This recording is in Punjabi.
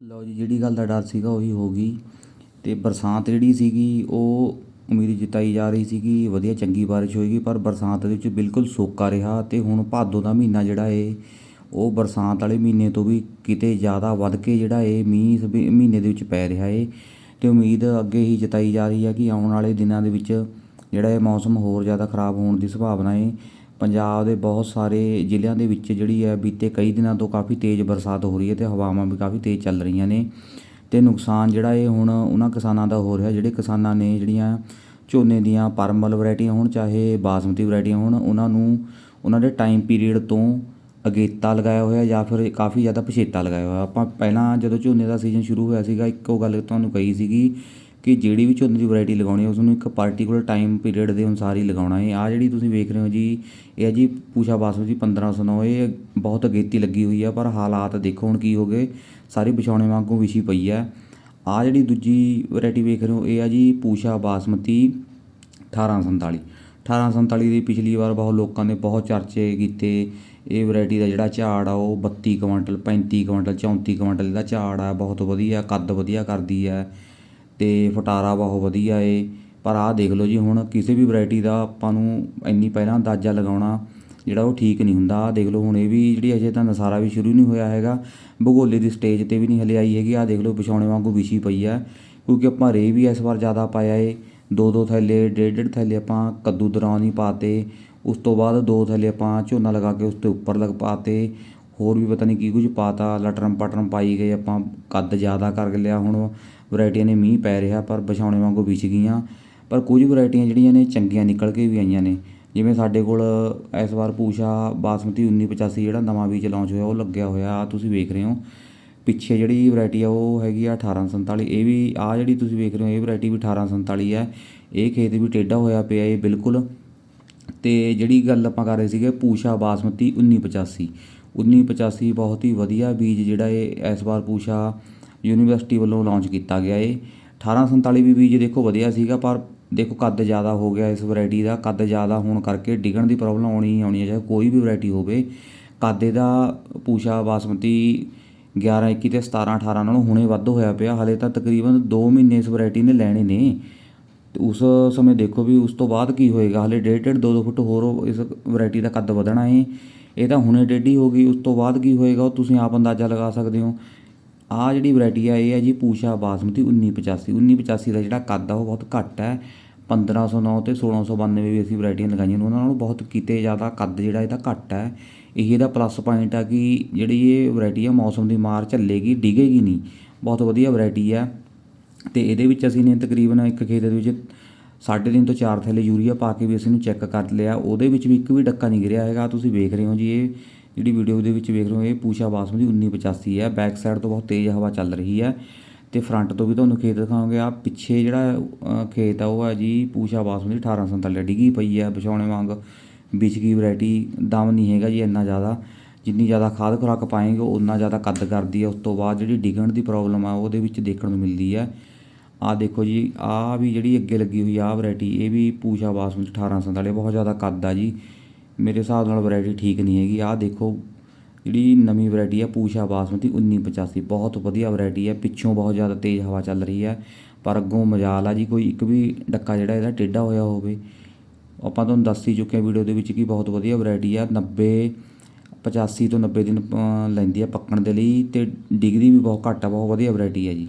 ਲਓ ਜੀ, ਜਿਹੜੀ ਗੱਲ ਦਾ ਡਰ ਸੀਗਾ ਉਹੀ ਹੋ ਗਈ ਅਤੇ ਬਰਸਾਤ ਜਿਹੜੀ ਸੀਗੀ, ਉਹ ਉਮੀਦ ਜਤਾਈ ਜਾ ਰਹੀ ਸੀਗੀ, ਵਧੀਆ ਚੰਗੀ ਬਾਰਿਸ਼ ਹੋਏਗੀ, ਪਰ ਬਰਸਾਤ ਦੇ ਵਿੱਚ ਬਿਲਕੁਲ ਸੋਕਾ ਰਿਹਾ ਅਤੇ ਹੁਣ ਭਾਦੋ ਦਾ ਮਹੀਨਾ ਜਿਹੜਾ ਏ, ਉਹ ਬਰਸਾਤ ਵਾਲੇ ਮਹੀਨੇ ਤੋਂ ਵੀ ਕਿਤੇ ਜ਼ਿਆਦਾ ਵੱਧ ਕੇ ਜਿਹੜਾ ਇਹ ਮੀਂਹ ਇਸ ਮਹੀਨੇ ਦੇ ਵਿੱਚ ਪੈ ਰਿਹਾ ਏ ਅਤੇ ਉਮੀਦ ਅੱਗੇ ਹੀ ਜਤਾਈ ਜਾ ਰਹੀ ਹੈ ਕਿ ਆਉਣ ਵਾਲੇ ਦਿਨਾਂ ਦੇ ਵਿੱਚ ਜਿਹੜਾ ਇਹ ਮੌਸਮ ਹੋਰ ਜ਼ਿਆਦਾ ਖਰਾਬ ਹੋਣ ਦੀ ਸੰਭਾਵਨਾ ਏ। ਪੰਜਾਬ ਦੇ ਬਹੁਤ ਸਾਰੇ ਜ਼ਿਲ੍ਹਿਆਂ ਦੇ ਵਿੱਚ ਜਿਹੜੀ ਹੈ ਬੀਤੇ ਕਈ ਦਿਨਾਂ ਤੋਂ ਕਾਫੀ ਤੇਜ਼ ਬਰਸਾਤ ਹੋ ਰਹੀ ਹੈ ਅਤੇ ਹਵਾਵਾਂ ਵੀ ਕਾਫੀ ਤੇਜ਼ ਚੱਲ ਰਹੀਆਂ ਨੇ ਅਤੇ ਨੁਕਸਾਨ ਜਿਹੜਾ ਇਹ ਹੁਣ ਉਹਨਾਂ ਕਿਸਾਨਾਂ ਦਾ ਹੋ ਰਿਹਾ, ਜਿਹੜੇ ਕਿਸਾਨਾਂ ਨੇ ਜਿਹੜੀਆਂ ਝੋਨੇ ਦੀਆਂ ਪਰਮਲ ਵੈਰਾਈਟੀਆਂ ਹੋਣ, ਚਾਹੇ ਬਾਸਮਤੀ ਵੈਰਾਈਟੀਆਂ ਹੋਣ, ਉਹਨਾਂ ਨੂੰ ਉਹਨਾਂ ਦੇ ਟਾਈਮ ਪੀਰੀਅਡ ਤੋਂ ਅਗੇਤਾ ਲਗਾਇਆ ਹੋਇਆ ਜਾਂ ਫਿਰ ਕਾਫੀ ਜ਼ਿਆਦਾ ਪਛੇਤਾ ਲਗਾਇਆ ਹੋਇਆ। ਆਪਾਂ ਪਹਿਲਾਂ ਜਦੋਂ ਝੋਨੇ ਦਾ ਸੀਜ਼ਨ ਸ਼ੁਰੂ ਹੋਇਆ ਸੀਗਾ, ਇੱਕੋ ਗੱਲ ਤੁਹਾਨੂੰ ਕਹੀ ਸੀਗੀ ਕਿ ਜਿਹੜੀ ਵੀ ਝੋਨੇ ਦੀ ਵਰਾਇਟੀ ਲਗਾਉਣੀ ਹੈ ਉਸ ਨੂੰ ਇੱਕ ਪਾਰਟੀਕੂਲਰ ਟਾਈਮ ਪੀਰੀਅਡ ਦੇ ਅਨੁਸਾਰ ਹੀ ਲਗਾਉਣਾ ਹੈ। ਆਹ ਜਿਹੜੀ ਤੁਸੀਂ ਵੇਖ ਰਹੇ ਹੋ ਜੀ, ਇਹ ਹੈ ਜੀ ਪੂਸ਼ਾ ਬਾਸਮਤੀ 1509 ਇਹ ਬਹੁਤ ਅਗੇਤੀ ਲੱਗੀ ਹੋਈ ਹੈ, ਪਰ ਹਾਲਾਤ ਦੇਖੋ ਹੁਣ ਕੀ ਹੋ ਗਏ। ਸਾਰੀ ਵਿਛਾਉਣੇ ਵਾਂਗੂ ਵਿਛੀ ਪਈ ਹੈ। ਆਹ ਜਿਹੜੀ ਦੂਜੀ ਵੈਰਾਈਟੀ ਵੇਖ ਰਹੇ ਹੋ, ਇਹ ਆ ਜੀ ਪੂਸ਼ਾ ਬਾਸਮਤੀ 1847 1847 ਦੀ ਪਿਛਲੀ ਵਾਰ ਬਹੁਤ ਲੋਕਾਂ ਨੇ ਬਹੁਤ ਚਰਚੇ ਕੀਤੇ। ਇਹ ਵੈਰਾਈਟੀ ਦਾ ਜਿਹੜਾ ਝਾੜ ਆ, ਉਹ 32 ਕੁਇੰਟਲ 35 ਕੁਇੰਟਲ 34 ਕੁਇੰਟਲ ਦਾ ਝਾੜ ਆ, ਬਹੁਤ ਵਧੀਆ, ਕੱਦ ਵਧੀਆ ਕਰਦੀ ਹੈ। ਅਤੇ ਫਟਾਰਾ ਬਹੁਤ ਵਧੀਆ ਏ। ਪਰ ਆਹ ਦੇਖ ਲਓ ਜੀ ਹੁਣ, ਕਿਸੇ ਵੀ ਵਰਾਇਟੀ ਦਾ ਆਪਾਂ ਨੂੰ ਇੰਨੀ ਪਹਿਲਾਂ ਅੰਦਾਜ਼ਾ ਲਗਾਉਣਾ ਜਿਹੜਾ ਉਹ ਠੀਕ ਨਹੀਂ ਹੁੰਦਾ। ਆਹ ਦੇਖ ਲਓ ਹੁਣ ਇਹ ਵੀ ਜਿਹੜੀ ਅਜੇ ਤਾਂ ਨਸਾਰਾ ਵੀ ਸ਼ੁਰੂ ਨਹੀਂ ਹੋਇਆ ਹੈਗਾ, ਭਗੋਲੇ ਦੀ ਸਟੇਜ 'ਤੇ ਵੀ ਨਹੀਂ ਹਲੇ ਆਈ ਹੈਗੀ। ਆਹ ਦੇਖ ਲਓ ਵਿਛਾਉਣੇ ਵਾਂਗੂ ਵਿਛੀ ਪਈ ਹੈ ਕਿਉਂਕਿ ਆਪਾਂ ਰੇ ਵੀ ਇਸ ਵਾਰ ਜ਼ਿਆਦਾ ਪਾਇਆ ਏ। ਦੋ ਦੋ ਥੈਲੇ, ਡੇਢ ਡੇਢ ਥੈਲੇ ਆਪਾਂ ਕੱਦੂ ਦਰਾਂ ਨਹੀਂ ਪਾਤੇ ਉਸ ਤੋਂ ਬਾਅਦ ਦੋ ਥੈਲੇ ਆਪਾਂ ਝੋਨਾ ਲਗਾ ਕੇ ਉਸ ਤੇ ਉੱਪਰ ਲਗ ਪਾਤੇ ਹੋਰ ਵੀ ਪਤਾ ਨਹੀਂ ਕੀ ਕੁਝ ਪਾਤਾ, ਲਟਰਮ ਪਟਰਮ ਪਾਈ ਗਏ, ਆਪਾਂ ਕੱਦ ਜ਼ਿਆਦਾ ਕਰ ਲਿਆ, ਹੁਣ ਵਰਾਇਟੀਆਂ ਨੇ ਮੀਂਹ ਪੈ ਰਿਹਾ, ਪਰ ਵਿਛਾਉਣੇ ਵਾਂਗੂ ਵਿਛ ਗਈਆਂ। ਪਰ ਕੁਝ ਵਰਾਇਟੀਆਂ ਜਿਹੜੀਆਂ ਨੇ ਚੰਗੀਆਂ ਨਿਕਲ ਕੇ ਵੀ ਆਈਆਂ ਨੇ। ਜਿਵੇਂ ਸਾਡੇ ਕੋਲ ਇਸ ਵਾਰ ਪੂਸ਼ਾ ਬਾਸਮਤੀ 1985 ਜਿਹੜਾ ਨਵਾਂ ਬੀਜ ਲਾਂਚ ਹੋਇਆ, ਉਹ ਲੱਗਿਆ ਹੋਇਆ ਆਹ ਤੁਸੀਂ ਵੇਖ ਰਹੇ ਹੋ। ਪਿੱਛੇ ਜਿਹੜੀ ਵੈਰਾਈਟੀ ਆ, ਉਹ ਹੈਗੀ ਆ 1847 ਇਹ ਵੀ, ਆ ਜਿਹੜੀ ਤੁਸੀਂ ਵੇਖ ਰਹੇ ਹੋ, ਇਹ ਵੈਰਾਈਟੀ ਵੀ 1847 ਹੈ। ਇਹ ਖੇਤ ਵੀ ਟੇਢਾ ਹੋਇਆ ਪਿਆ ਇਹ ਬਿਲਕੁਲ। ਤੇ ਜਿਹੜੀ ਗੱਲ ਆਪਾਂ ਕਰ ਰਹੇ ਸੀਗੇ, ਪੂਸ਼ਾ ਬਾਸਮਤੀ 1985 1985 ਬਹੁਤ ਹੀ ਵਧੀਆ ਬੀਜ ਜਿਹੜਾ ਇਹ ਇਸ ਵਾਰ ਪੂਸ਼ਾ ਯੂਨੀਵਰਸਿਟੀ ਵੱਲੋਂ ਲਾਂਚ ਕੀਤਾ ਗਿਆ ਏ। 1847 ਵੀ ਬੀਜ ਦੇਖੋ ਵਧੀਆ ਸੀਗਾ, ਪਰ ਦੇਖੋ ਕੱਦ ਜ਼ਿਆਦਾ ਹੋ ਗਿਆ ਇਸ ਵੈਰਾਈਟੀ ਦਾ। ਕੱਦ ਜ਼ਿਆਦਾ ਹੋਣ ਕਰਕੇ ਡਿੱਗਣ ਦੀ ਪ੍ਰੋਬਲਮ ਆਉਣੀ ਆਉਣੀ ਹੈ, ਚਾਹੇ ਕੋਈ ਵੀ ਵੈਰਾਈਟੀ ਹੋਵੇ। ਕੱਦ ਦਾ ਪੂਸ਼ਾ ਬਾਸਮਤੀ 11 21 ਤੇ 17 18 ਨਾਲੋਂ ਹੁਣੇ ਵੱਧ ਹੋਇਆ ਪਿਆ। ਹਲੇ ਤਾਂ ਤਕਰੀਬਨ 2 ਮਹੀਨੇ ਇਸ ਵੈਰਾਈਟੀ ਨੇ ਲੈਣੇ ਨੇ। ਤੇ ਉਸ ਸਮੇਂ ਦੇਖੋ ਵੀ ਉਸ ਤੋਂ ਬਾਅਦ ਕੀ ਹੋਏਗਾ, ਹਲੇ ਡੇਢ ਡੇਢ ਦੋ ਦੋ ਫੁੱਟ ਹੋਰ ਇਸ ਵੈਰਾਈਟੀ ਦਾ ਕੱਦ ਵਧਣਾ ਏ। ਇਹ ਤਾਂ ਹੁਣੇ ਡੇਢੀ ਹੋ ਗਈ, ਉਸ ਤੋਂ ਬਾਅਦ ਕੀ ਹੋਏਗਾ, ਉਹ ਤੁਸੀਂ ਆਪ ਅੰਦਾਜ਼ਾ ਲਗਾ ਸਕਦੇ ਹੋ। ਆਹ ਜਿਹੜੀ ਵੈਰਾਈਟੀ ਆ, ਇਹ ਹੈ ਜੀ ਪੂਸ਼ਾ ਬਾਸਮਤੀ 1985 1985 ਦਾ ਜਿਹੜਾ ਕੱਦ ਆ, ਉਹ ਬਹੁਤ ਘੱਟ ਹੈ 1509 ਤੇ 1692 ਵੀ ਅਸੀਂ ਵੈਰਾਈਟੀਆਂ ਲਗਾਈਆਂ ਨੇ, ਉਹਨਾਂ ਨਾਲੋਂ ਬਹੁਤ ਕਿਤੇ ਜ਼ਿਆਦਾ ਕੱਦ ਜਿਹੜਾ ਇਹਦਾ ਘੱਟ ਹੈ ਇਹ ਇਹਦਾ ਪਲੱਸ ਪੁਆਇੰਟ ਆ ਕਿ ਜਿਹੜੀ ਇਹ ਵੈਰਾਈਟੀ ਆ, ਮੌਸਮ ਦੀ ਮਾਰ ਝੱਲੇਗੀ, ਡਿੱਗੇਗੀ ਨਹੀਂ। ਬਹੁਤ ਵਧੀਆ ਵੈਰਾਈਟੀ ਆ। ਤੇ ਇਹਦੇ ਵਿੱਚ ਅਸੀਂ ਨੇ ਤਕਰੀਬਨ ਇੱਕ ਖੇਤ ਦੇ ਵਿੱਚ ਸਾਢੇ ਤਿੰਨ ਤੋਂ ਚਾਰ ਥੈਲੇ ਯੂਰੀਆ ਪਾ ਕੇ ਵੀ ਅਸੀਂ ਨੂੰ ਚੈੱਕ ਕਰ ਲਿਆ। ਉਹਦੇ ਵਿੱਚ ਵੀ ਇੱਕ ਵੀ ਡੱਕਾ ਨਹੀਂ ਗਿਰਿਆ ਹੈਗਾ। ਤੁਸੀਂ ਵੇਖ ਰਹੇ ਹੋ ਜੀ, ਇਹ ਜਿਹੜੀ ਵੀਡੀਓ ਦੇ ਵਿੱਚ ਵੇਖ ਰਹੇ ਹੋ, ਇਹ ਪੂਸ਼ਾ ਬਾਸਮਤੀ 1985 ਹੈ। ਬੈਕ ਸਾਈਡ ਤੋਂ ਬਹੁਤ ਤੇਜ਼ ਹਵਾ ਚੱਲ ਰਹੀ ਹੈ ਤੇ ਫਰੰਟ ਤੋਂ ਵੀ ਤੁਹਾਨੂੰ ਖੇਤ ਦਿਖਾਵਾਂਗੇ। ਆ ਪਿੱਛੇ ਜਿਹੜਾ ਖੇਤ ਆ, ਉਹ ਹੈ ਜੀ ਪੂਸ਼ਾ ਬਾਸਮਤੀ 1847 ਡਿੱਗੀ ਪਈ ਹੈ, ਵਿਛਾਉਣੇ ਵਾਂਗ, ਵਿਚ ਕੀ ਵੈਰਾਈਟੀ ਦਮ ਨਹੀਂ ਹੈਗਾ ਜੀ ਇੰਨਾ ਜ਼ਿਆਦਾ। ਜਿੰਨੀ ਜ਼ਿਆਦਾ ਖਾਦ ਖੁਰਾਕ ਪਾਏਂਗੇ ਉਨਾ ਜ਼ਿਆਦਾ ਕੱਦ ਕਰਦੀ ਹੈ ਉਸ ਤੋਂ ਬਾਅਦ ਜਿਹੜੀ ਡਿੱਗਣ ਦੀ ਪ੍ਰੋਬਲਮ ਆ, ਉਹਦੇ ਵਿੱਚ ਦੇਖਣ ਨੂੰ ਮਿਲਦੀ ਹੈ ਆਹ ਦੇਖੋ ਜੀ, ਆਹ ਵੀ ਜਿਹੜੀ ਅੱਗੇ ਲੱਗੀ ਹੋਈ ਆਹ ਵੈਰਾਈਟੀ, ਇਹ ਵੀ ਪੂਸ਼ਾ ਬਾਸਮਤੀ 1847 ਬਹੁਤ ਜ਼ਿਆਦਾ ਕੱਦ ਆ ਜੀ। ਮੇਰੇ ਹਿਸਾਬ ਨਾਲ ਵੈਰਾਈਟੀ ਠੀਕ ਨਹੀਂ ਹੈਗੀ। ਆਹ ਦੇਖੋ, ਜਿਹੜੀ ਨਵੀਂ ਵੈਰਾਈਟੀ ਆ ਪੂਸ਼ਾ ਬਾਸਮਤੀ 1985 ਬਹੁਤ ਵਧੀਆ ਵੈਰਾਈਟੀ ਹੈ ਪਿੱਛੋਂ ਬਹੁਤ ਜ਼ਿਆਦਾ ਤੇਜ਼ ਹਵਾ ਚੱਲ ਰਹੀ ਹੈ ਪਰ ਅੱਗੋਂ ਮਜਾਲ ਆ ਜੀ। ਕੋਈ ਇੱਕ ਵੀ ਡੱਕਾ ਜਿਹੜਾ ਇਹਦਾ ਟੇਢਾ ਹੋਇਆ ਹੋਵੇ। ਆਪਾਂ ਤੁਹਾਨੂੰ ਦੱਸ ਹੀ ਚੁੱਕੇ ਵੀਡੀਓ ਦੇ ਵਿੱਚ ਕਿ ਬਹੁਤ ਵਧੀਆ ਵੈਰਾਈਟੀ ਆ। 90 85 ਤੋਂ 90 ਦਿਨ ਲੈਂਦੀ ਆ ਪੱਕਣ ਦੇ ਲਈ ਅਤੇ ਡਿਗਰੀ ਵੀ ਬਹੁਤ ਘੱਟ ਆ, ਬਹੁਤ ਵਧੀਆ ਵਰਾਇਟੀ ਹੈ ਜੀ।